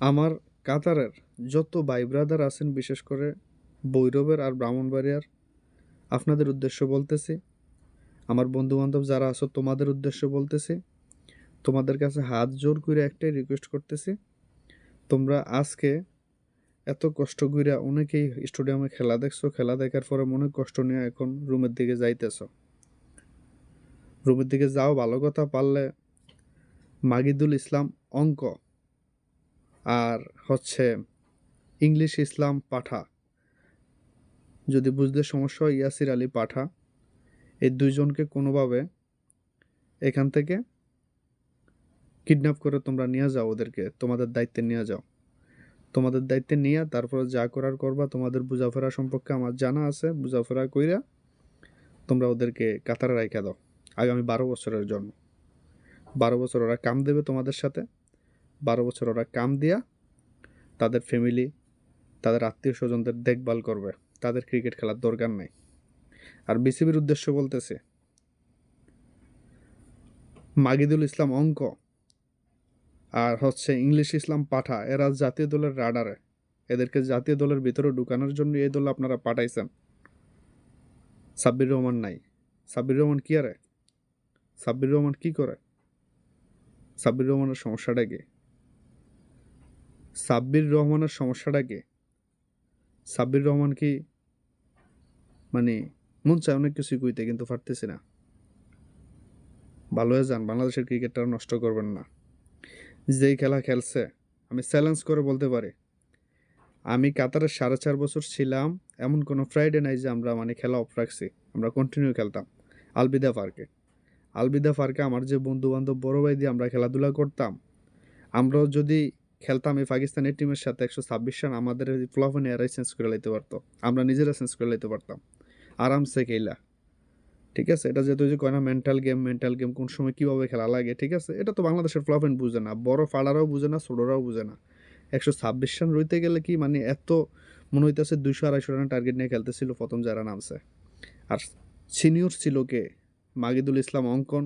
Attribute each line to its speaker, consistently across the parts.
Speaker 1: আমার কাতারের যত ভাই ব্রাদার আছেন, বিশেষ করে বৈরবের আর ব্রাহ্মণবাড়িয়ার, আপনাদের উদ্দেশ্য বলতেছি, আমার বন্ধু বান্ধব যারা আছো, তোমাদের উদ্দেশ্য বলতেছি, তোমাদের কাছে হাত জোর করে একটাই রিকোয়েস্ট করতেছি, তোমরা আজকে এত কষ্ট করে অনেকেই স্টেডিয়ামে খেলা দেখছ, খেলা দেখার পরে মনে কষ্ট নিয়ে এখন রুমের দিকে যাইতেছ। রুমের দিকে যাও, ভালো কথা পারলে মাগিদুল ইসলাম অঙ্ক আর হচ্ছে ইংলিশ ইসলাম পাঠা। যদি বুঝতে সমস্যা হয়, ইয়াসির আলী পাঠা। এই দুইজনকে কোনোভাবে এখান থেকে কিডন্যাপ করে তোমরা নিয়ে যাও ওদেরকে, তোমাদের দায়িত্বে নিয়ে যাও। তোমাদের দায়িত্বে নিয়ে তারপর যা করার করবা, তোমাদের বুঝাফেরা সম্পর্কে আমার জানা আছে, বুঝাফেরা কইরা তোমরা ওদেরকে কাতারে রাইখা দাও। আগামী বারো বছরের জন্য। বারো বছর ওরা কাম দেবে তোমাদের সাথে। বারো বছর ওরা কাম দিয়া তাদের ফ্যামিলি তাদের আত্মীয় স্বজনদের দেখভাল করবে। তাদের ক্রিকেট খেলার দরকার নাই। আর বিসিবির উদ্দেশ্য বলতেছে, মাগিদুল ইসলাম অঙ্ক আর হচ্ছে ইংলিশ ইসলাম পাঠা, এরা জাতীয় দলের রাডারে। এদেরকে জাতীয় দলের ভিতরে ঢুকানোর জন্য এই দল আপনারা পাঠাইছেন। সাব্বির রহমান নাই। সাব্বির রহমান কি আরে? সাব্বির রহমান কি করে? সাব্বির রহমানের সমস্যাটা কি? সাব্বির রহমানের সমস্যাটাকে, সাব্বির রহমান কি মানে মন চায় অনেক কিছুই কইতে, কিন্তু পারতেছি না। ভালো হয়ে যান, বাংলাদেশের ক্রিকেটটা নষ্ট করবেন না। যেই খেলা খেলছে, আমি চ্যালেঞ্জ করে বলতে পারি, আমি কাতারে সাড়ে চার বছর ছিলাম, এমন কোনো ফ্রাইডে নাই যে আমরা মানে খেলা অফ রাখছি, আমরা কন্টিনিউ খেলতাম, আলবিদা পার্কে। আলবিদা পার্কে আমার যে বন্ধু বান্ধব বড় ভাই দিয়ে আমরা খেলাধুলা করতাম, আমরাও যদি খেলতাম এই পাকিস্তানের টিমের সাথে একশো ছাব্বিশ রান আমাদের ফ্লফনে এরাই চেঞ্জ করে লাইতে পারতো। আমরা নিজেরা চেঞ্জ করে লাইতে পারতাম। আরামসে খেলা। ঠিক আছে? এটা যেহেতু যে কয় না মেন্টাল গেম মেন্টাল গেম কোন সময় কীভাবে খেলা লাগে, ঠিক আছে? এটা তো বাংলাদেশের ফ্লফেন বুঝে না। বড় ফাড়ারাও বুঝে না, ছোটরাও বুঝে না। একশো ছাব্বিশ রান রইতে গেলে কি মানে এত মনে হইতেছে দুইশো আড়াইশো রানের টার্গেট নিয়ে খেলতেছিল প্রথম যারা নামছে। আর সিনিয়র ছিল কে? মাগিদুল ইসলাম অঙ্কন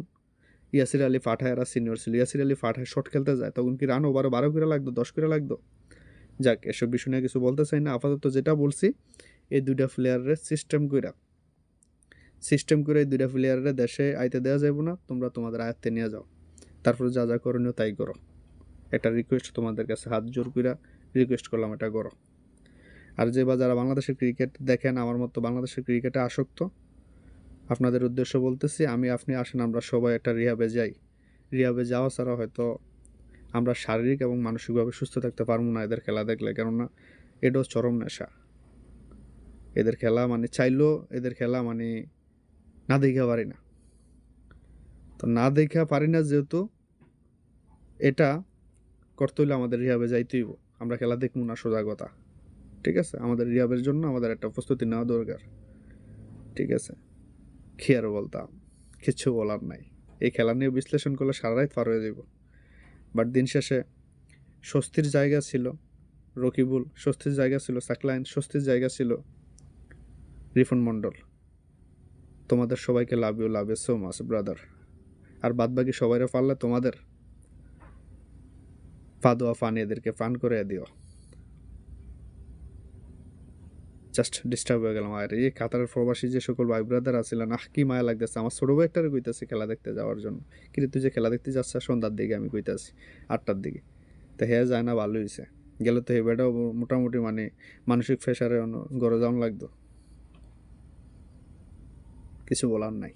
Speaker 1: ইয়াসির আলী ফাঠায় এরা সিনিয়র ছিল। ইয়াসির আলী ফাঠায় শট খেলতে যায়, তখন কি রান ওভারে বারো করে লাগতো, দশ করে লাগতো? যাক, এসব বিষয় নিয়ে কিছু বলতে চাই না। আপাতত যেটা বলছি, এই দুইটা প্লেয়ারের সিস্টেম কইরা সিস্টেম করে এই দুইটা প্লেয়ারের দেশে আইতে দেওয়া যাবে না, তোমরা তোমাদের আয়ত্তে নিয়ে যাও। তারপরে যা যা করণীয় তাই করো। একটা রিকোয়েস্ট তোমাদের কাছে, হাত জোর কইরা রিকোয়েস্ট করলাম, এটা করো। আর যে বা যারা বাংলাদেশের ক্রিকেট দেখেন, আমার মতো বাংলাদেশের ক্রিকেটে আসক্ত আপনাদের উদ্দেশ্য বলতেছি, আমি, আপনি আসেন, আমরা সবাই একটা রিহাবে যাই। রিহাবে যাওয়া ছাড়া হয়তো আমরা শারীরিক এবং মানসিকভাবে সুস্থ থাকতে পারব না এদের খেলা দেখলে, কেননা এটাও চরম নেশা। এদের খেলা মানে চাইলেও এদের খেলা মানে না দেখা পারি না। তো না দেখা পারি না যেহেতু এটা করতে হইলে আমাদের রিহাবে যাইতেই। আমরা খেলা দেখব না সোজা কথা। ঠিক আছে? আমাদের রিহাবের জন্য আমাদের একটা প্রস্তুতি নেওয়া দরকার। ঠিক আছে? কি আর বলতাম কিচ্ছু বলার নাই। এই খেলা নিয়ে বিশ্লেষণ করলে সারা রাত পার হয়ে যাব বাট দিন শেষে স্বস্তির জায়গা ছিল রকিবুল, স্বস্তির জায়গা ছিল সাকলাইন, স্বস্তির জায়গা ছিল রিফন মণ্ডল। তোমাদের সবাইকে love you love you so much brother আর বাদ বাকি সবাইরে পারলে তোমাদের ফাদোয়া ফান এদেরকে ফান করে দিও। জাস্ট ডিস্টার্ব হয়ে গেলাম। আর এই কাতারের প্রবাসী যে সকল ভাই ব্রাদার আছিলেন আহ, কি মায়া লাগতেছে। আমার ছোটো ভাইটারে কইতেছে খেলা দেখতে যাওয়ার জন্য। কিন্তু তুই যে খেলা দেখতে যাচ্ছ সন্ধ্যার দিকে আমি কইতেছি, আটটার দিকে। তো হ্যাঁ যায় না ভালো হয়েছে গেলে তো হেবেটাও মোটামুটি মানে মানসিক প্রেশারে গড়ে যাওয়ান লাগতো। কিছু বলার নাই।